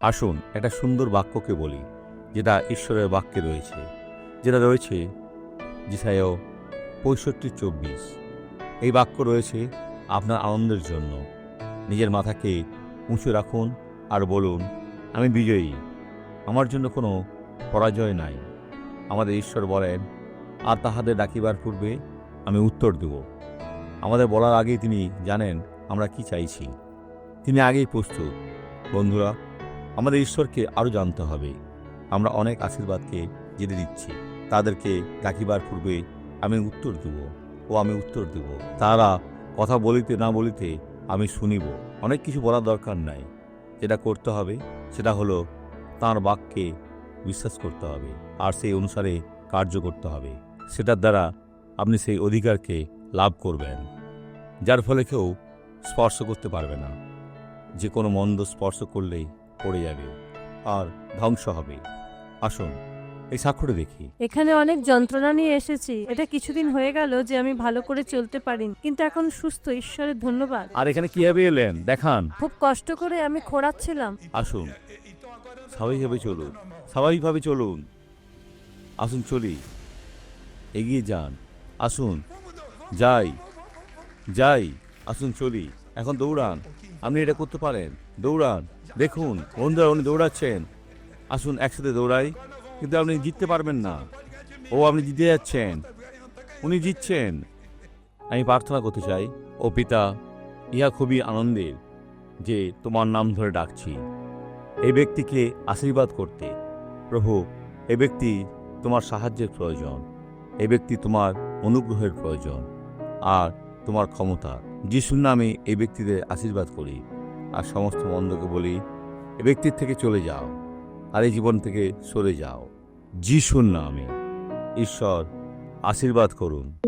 আসুন একটা সুন্দর বাক্যকে বলি, যেটা ঈশ্বরের বাক্যে রয়েছে, যেটা রয়েছে জিসায় পঁয়ষট্টি চব্বিশ। এই বাক্য রয়েছে আপনার আনন্দের জন্য। নিজের মাথাকে উঁচু রাখুন আর বলুন, আমি বিজয়ী। আমার জন্য কোনো পরাজয় নাই। আমাদের ঈশ্বর বলেন, আর তাহাদের ডাকিবার পূর্বে আমি উত্তর দেব। আমাদের বলার আগেই তিনি জানেন আমরা কি চাইছি। তিনি আগেই প্রস্তুত। বন্ধুরা আমাদের ঈশ্বরকে আরও জানতে হবে। আমরা অনেক আশীর্বাদকে জেনে দিচ্ছি তাদেরকে ডাকিবার পূর্বে আমি উত্তর দেব ও আমি উত্তর দেব। তারা কথা বলিতে না বলিতে আমি শুনিব। অনেক কিছু বলার দরকার নাই। যেটা করতে হবে সেটা হলো তাঁর বাক্যে বিশ্বাস করতে হবে আর সেই অনুসারে কার্য করতে হবে। সেটার দ্বারা আপনি সেই অধিকারকে লাভ করবেন। যার ফলে কেউ স্পর্শ করতে পারবে না। যে কোনো মন্দ স্পর্শ করলেই পড়ে যাবে আর ধ্বংস হবে। আসুন এই সাক্ষরে দেখি। এখানে অনেক যন্ত্রণা নিয়ে এসেছি। এটা কিছুদিন হয়ে গেল যে আমি ভালো করে চলতে পারিনি। কিন্তু এখন সুস্থ ঈশ্বরের ধন্যবাদ। আর এখানে কীভাবে এলেন? দেখান। খুব কষ্ট করে আমি খোঁড়াচ্ছিলাম। আসুন স্বাভাবিকভাবে চলুন স্বাভাবিকভাবে চলুন। আসুন চলি। এগিয়ে যান। আসুন যাই যাই। আসুন চলি। এখন দৌড়ান। আপনি এটা করতে পারেন। দৌড়ান। দেখুন বন্ধুরা উনি দৌড়াচ্ছেন। আসুন, একসাথে দৌড়াই। কিন্তু আপনি জিততে পারবেন না। ও আপনি জিতে যাচ্ছেন। উনি জিতছেন। আমি প্রার্থনা করতে চাই, ও পিতা, ইহা খুবই আনন্দের যে তোমার নাম ধরে ডাকছি। এই ব্যক্তিকে আশীর্বাদ করতে। প্রভু, এ ব্যক্তি তোমার সাহায্যের প্রয়োজন। এ ব্যক্তি তোমার অনুগ্রহের প্রয়োজন। আর তোমার ক্ষমতা। যিশুর নামে এই ব্যক্তিদের আশীর্বাদ করি আর সমস্ত মন্দকে বলি, এ ব্যক্তির থেকে চলে যাও আর এই জীবন থেকে সরে যাও। যিশুর নামে ঈশ্বর আশীর্বাদ করুন।